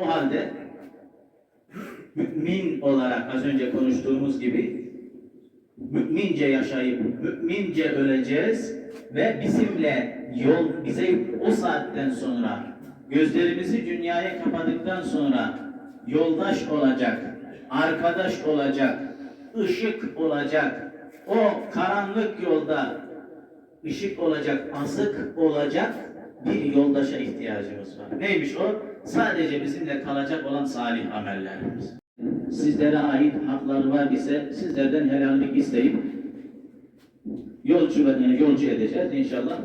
O halde mümin olarak az önce konuştuğumuz gibi mümince yaşayıp mümince öleceğiz ve bizimle yol bize o saatten sonra gözlerimizi dünyaya kapadıktan sonra yoldaş olacak, arkadaş olacak, ışık olacak. O karanlık yolda ışık olacak, azık olacak bir yoldaşa ihtiyacımız var. Neymiş o? Sadece bizimle kalacak olan salih amellerimiz. Sizlere ait hakları var ise sizlerden helallik isteyip yolcu yani yolcu edeceğiz inşallah.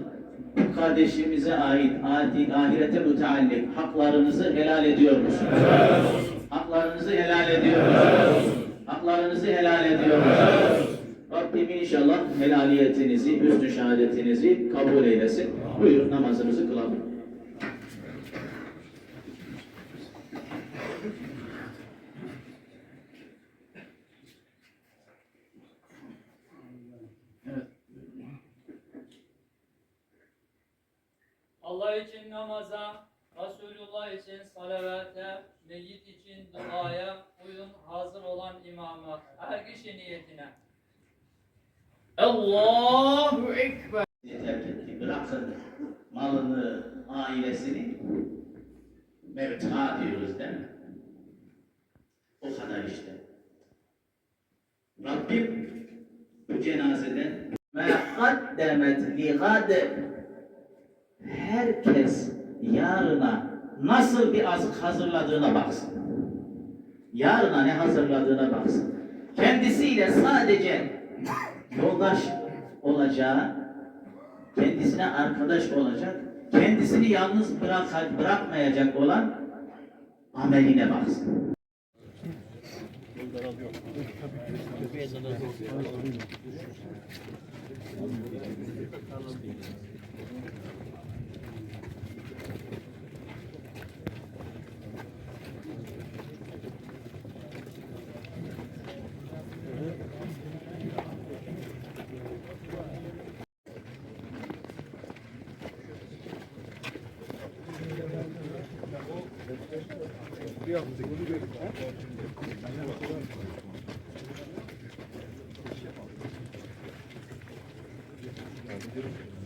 Kardeşimize ait adi, ahirete müteallik haklarınızı helal ediyor musunuz? Haklarınızı helal ediyor musunuz? Haklarınızı helal ediyor musunuz? Rabbim inşallah helaliyetinizi, hüsnü şehadetinizi kabul eylesin. Buyurun namazımızı kılalım. Allah için namaza, Resulullah için salavate, meyyit için duaya, uyun hazır olan imama, her kişi niyetine. Allahu Ekber. terk etti, bıraktı malını, ailesini mevta diyoruz değil mi? O kadar işte. Rabbim bu cenazeden kaddemet li herkes yarına nasıl bir azık hazırladığına baksın. Yarına ne hazırladığına baksın. Kendisiyle sadece yoldaş olacağı, kendisine arkadaş olacak, kendisini yalnız bırak, bırakmayacak olan ameline baksın. Tabii Thank you.